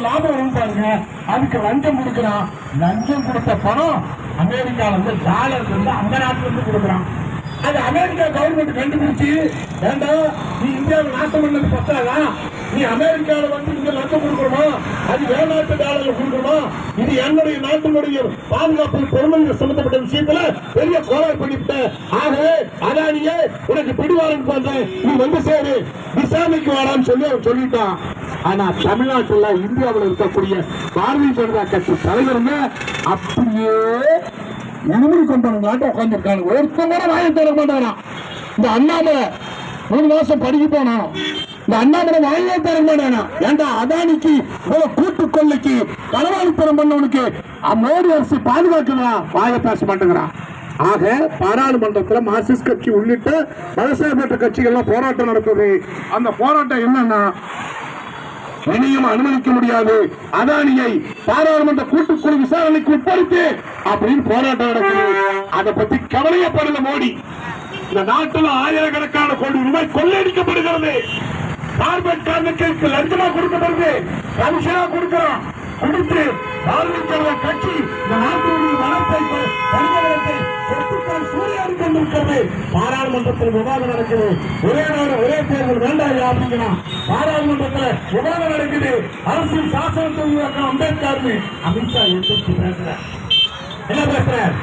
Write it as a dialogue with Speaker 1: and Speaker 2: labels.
Speaker 1: லாபம் வரும் பாருங்க. அதுக்கு லஞ்சம் கொடுக்குறான். லஞ்சம் கொடுத்த பணம் அமெரிக்கால இருந்து டாலர் வந்து அந்த நாட்டுல இருந்து கொடுக்குறான். அது அமெரிக்கா கவர்மெண்ட் கண்டுபிடிச்சு ஏண்டா நீ இந்தியாவில் நாட்டம் பண்ணது பத்தாதா? நீ அமெரிக்கால வந்து இங்க லஞ்சம் கொடுக்கணுமா? அது வெளிநாட்டு டாலர்ல கொடுக்கணுமா? இது என்னுடைய நாட்டினுடைய பாதுகாப்பு பெருமதி சம்பந்தப்பட்ட விஷயத்துல பெரிய கோளாறு பண்ணிவிட்ட. ஆகவே அதானியே உனக்கு பிடிவாரன் பண்றேன். நீ வந்து சேரு. விசாரணைக்கு வாடான்னு சொல்லி அவன் சொல்லிட்டான். ஆனா தமிழ்நாட்டுல இந்தியாவில் இருக்கக்கூடிய பாரதிய ஜனதா கட்சி தலைவருங்க அப்படியே உணவு கொண்டவங்களாட்ட உட்காந்துருக்காங்க ஒருத்தன் கூட வாயை தர மாட்டாராம். இந்த அண்ணாமலை மூணு மாசம் படிக்க போனோம் இந்த அண்ணாமலை வாயிலே தர மாட்டானா ஏன்டா அதானிக்கு கூட்டு கொள்ளைக்கு களவாணித்தனம் பண்ணவனுக்கு மோடி அரசு பாதுகாக்குதா? வாயை பேச மாட்டேங்கிறான். ஆக பாராளுமன்றத்தில் மார்க்சிஸ்ட் கட்சி உள்ளிட்ட மதசார்பற்ற கட்சிகள்லாம் போராட்டம் நடக்குது. அந்த போராட்டம் என்னன்னா இனியும் அனுமதிக்க முடியாது. அதானியை பாராளுமன்ற கூட்டுக்குழு விசாரணைக்கு உட்படுத்து அப்படின்னு போராட்டம் நடக்குது. அதை பத்தி கவலையப்படல மோடி. இந்த நாட்டுல ஆயிரக்கணக்கான கோடி ரூபாய் கொள்ளையடிக்கப்படுகிறது. கார்பரேட் காரணத்திற்கு லஞ்சமா கொடுக்கப்படுது. கமிஷனா கொடுக்கிறோம். கொடுத்து பாரதிய ஜனதா கட்சி இந்த நாட்டினுடைய வளத்தை கனிம சொத்துக்கள் சூறையாடி கொண்டிருக்கிறது. பாராளுமன்றத்தில் விவாதம் நடக்குது. ஒரே நேரம் ஒரே தேர்தல் வேண்டாம் அப்படிங்கிறான் பாராளுமன்றத்தில் விவாதம் நடக்குது அரசியல் சாசனத்தை உருவாக்க அம்பேத்கர் அமித்ஷா எதிர்த்து பேசுறார் என்ன பேசுறார்?